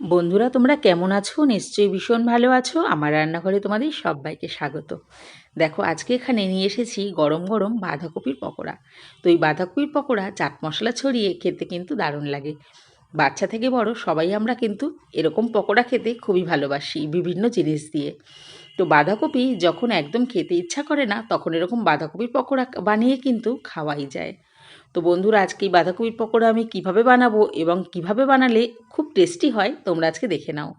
বন্ধুরা, তোমরা কেমন আছো? নিশ্চয়ই ভীষণ ভালো আছো। আমার রান্নাঘরে তোমাদের সবাইকে স্বাগত। দেখো, আজকে এখানে নিয়ে এসেছি গরম গরম বাঁধাকপির পকোড়া। তো এই বাঁধাকপির পকোড়া চাট মশলা ছড়িয়ে খেতে কিন্তু দারুণ লাগে। বাচ্চা থেকে বড় সবাই আমরা কিন্তু এরকম পকোড়া খেতে খুবই ভালোবাসি বিভিন্ন জিনিস দিয়ে। তো বাঁধাকপি যখন একদম খেতে ইচ্ছা করে না, তখন এরকম বাঁধাকপির পকোড়া বানিয়ে কিন্তু খাওয়াই যায়। তো বন্ধুরা, আজকে এই বাঁধাকপির পকোড়া আমি কীভাবে বানাবো এবং কীভাবে বানালে খুব টেস্টি হয়, তোমরা আজকে দেখে নাও।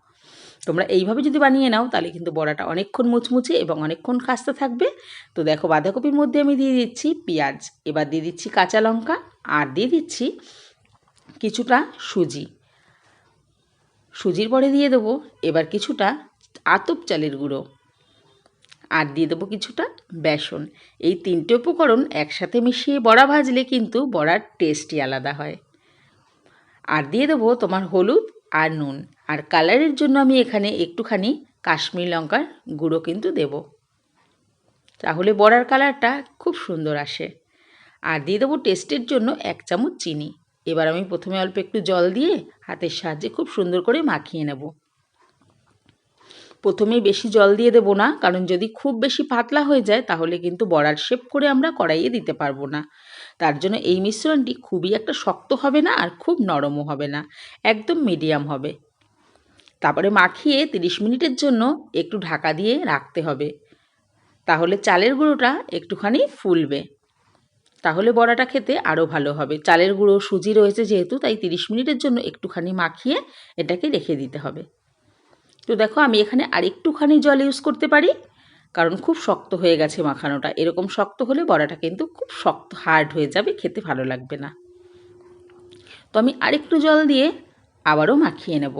তোমরা এইভাবে যদি বানিয়ে নাও, তাহলে কিন্তু বড়াটা অনেকক্ষণ মুচমুচে এবং অনেকক্ষণ খাস্তা থাকবে। তো দেখো, বাঁধাকপির মধ্যে আমি দিয়ে দিচ্ছি পেঁয়াজ, এবার দিয়ে দিচ্ছি কাঁচা লঙ্কা, আর দিয়ে দিচ্ছি কিছুটা সুজি। সুজির পরে দিয়ে দেবো এবার কিছুটা আতপ চালের গুঁড়ো। আর দিয়ে দেবো কিছুটা বেসন। এই তিনটে উপকরণ একসাথে মিশিয়ে বড়া ভাজলে কিন্তু বড়ার টেস্টই আলাদা হয়। আর দিয়ে দেবো তোমার হলুদ আর নুন। আর কালারের জন্য আমি এখানে একটুখানি কাশ্মীর লঙ্কার গুঁড়ো কিন্তু দেব। তাহলে বড়ার কালারটা খুব সুন্দর আসে। আর দিয়ে দেবো টেস্টের জন্য এক চামচ চিনি। এবার আমি প্রথমে অল্প একটু জল দিয়ে হাতের সাহায্যে খুব সুন্দর করে মাখিয়ে নেব। প্রথমেই বেশি জল দিয়ে দেবো না, কারণ যদি খুব বেশি পাতলা হয়ে যায়, তাহলে কিন্তু বড়ার শেপ করে আমরা কড়াইয়ে দিতে পারব না। তার জন্য এই মিশ্রণটি খুবই একটা শক্ত হবে না আর খুব নরমও হবে না, একদম মিডিয়াম হবে। তারপরে মাখিয়ে তিরিশ মিনিটের জন্য একটু ঢাকা দিয়ে রাখতে হবে। তাহলে চালের গুঁড়োটা একটুখানি ফুলবে। তাহলে বড়াটা খেতে আরও ভালো হবে। চালের গুঁড়ো সুজি রয়েছে যেহেতু, তাই তিরিশ মিনিটের জন্য একটুখানি মাখিয়ে এটাকে রেখে দিতে হবে। তো দেখো, আমি এখানে আরেকটুখানি জল ইউজ করতে পারি, কারণ খুব শক্ত হয়ে গেছে মাখানোটা। এরকম শক্ত হলে বড়াটা কিন্তু খুব শক্ত হার্ড হয়ে যাবে, খেতে ভালো লাগবে না। তো আমি আরেকটু জল দিয়ে আবারও মাখিয়ে নেব।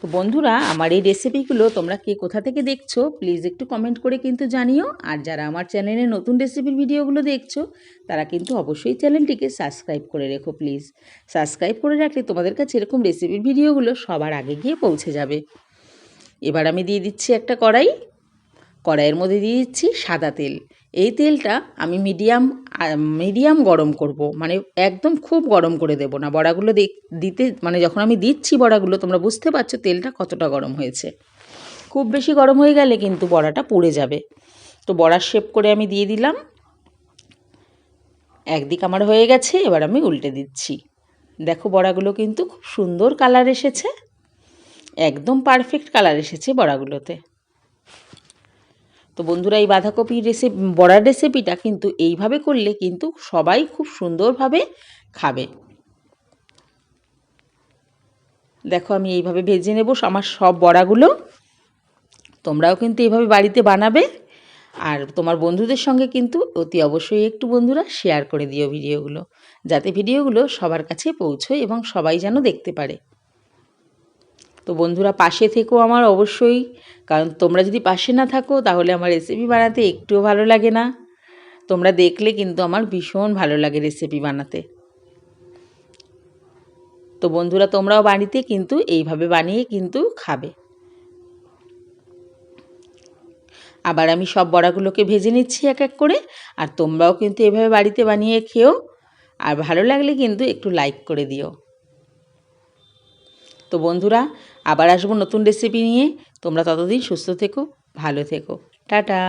তো বন্ধুরা, আমার এই রেসিপিগুলো তোমরা কে কোথা থেকে দেখছ প্লিজ একটু কমেন্ট করে কিন্তু জানিও। আর যারা আমার চ্যানেলে নতুন রেসিপির ভিডিওগুলো দেখছ, তারা কিন্তু অবশ্যই চ্যানেলটিকে সাবস্ক্রাইব করে রেখো প্লিজ সাবস্ক্রাইব করে রাখলে তোমাদের কাছে এরকম রেসিপির ভিডিওগুলো সবার আগে গিয়ে পৌঁছে যাবে। এবার আমি দিয়ে দিচ্ছি একটা কড়াই। কড়াইয়ের মধ্যে দিয়ে দিচ্ছি সাদা তেল। এই তেলটা আমি মিডিয়াম মিডিয়াম গরম করব। মানে একদম খুব গরম করে দেব না। বড়াগুলো দিতে মানে যখন আমি দিচ্ছি বড়াগুলো, তোমরা বুঝতে পারছ তেলটা কতটা গরম হয়েছে। খুব বেশি গরম হয়ে গেলে কিন্তু বড়াটা পুড়ে যাবে। তো বড়ার শেপ করে আমি দিয়ে দিলাম। একদিক আমার হয়ে গেছে, এবার আমি উল্টে দিচ্ছি। দেখো বড়াগুলো কিন্তু খুব সুন্দর কালার এসেছে। একদম পারফেক্ট কালার এসেছে বড়াগুলোতে। তো বন্ধুরা, এই বাঁধাকপির রেসিপি বড়ার রেসিপিটা কিন্তু এইভাবে করলে কিন্তু সবাই খুব সুন্দরভাবে খাবে। দেখো, আমি এইভাবে ভেজে নেব আমার সব বড়াগুলো। তোমরাও কিন্তু এইভাবে বাড়িতে বানাবে। আর তোমার বন্ধুদের সঙ্গে কিন্তু অতি অবশ্যই একটু বন্ধুরা শেয়ার করে দিও ভিডিওগুলো, যাতে ভিডিওগুলো সবার কাছে পৌঁছয় এবং সবাই যেন দেখতে পারে। তো বন্ধুরা পাশে থেকেও আমার অবশ্যই, কারণ তোমরা যদি পাশে না থাকো তাহলে আমার রেসিপি বানাতে একটুও ভালো লাগে না। তোমরা দেখলে কিন্তু আমার ভীষণ ভালো লাগে রেসিপি বানাতে। তো বন্ধুরা তোমরাও বাড়িতে কিন্তু এইভাবে বানিয়ে কিন্তু খাবে। আবার আমি সব বড়াগুলোকে ভেজে নিচ্ছি এক এক করে, আর তোমরাও কিন্তু এভাবে বাড়িতে বানিয়ে খেও, আর ভালো লাগলে কিন্তু একটু লাইক করে দিও। তো বন্ধুরা আবার আসব নতুন রেসিপি নিয়ে। তোমরা ততদিন সুস্থ থেকো ভালো থেকো। টাটা।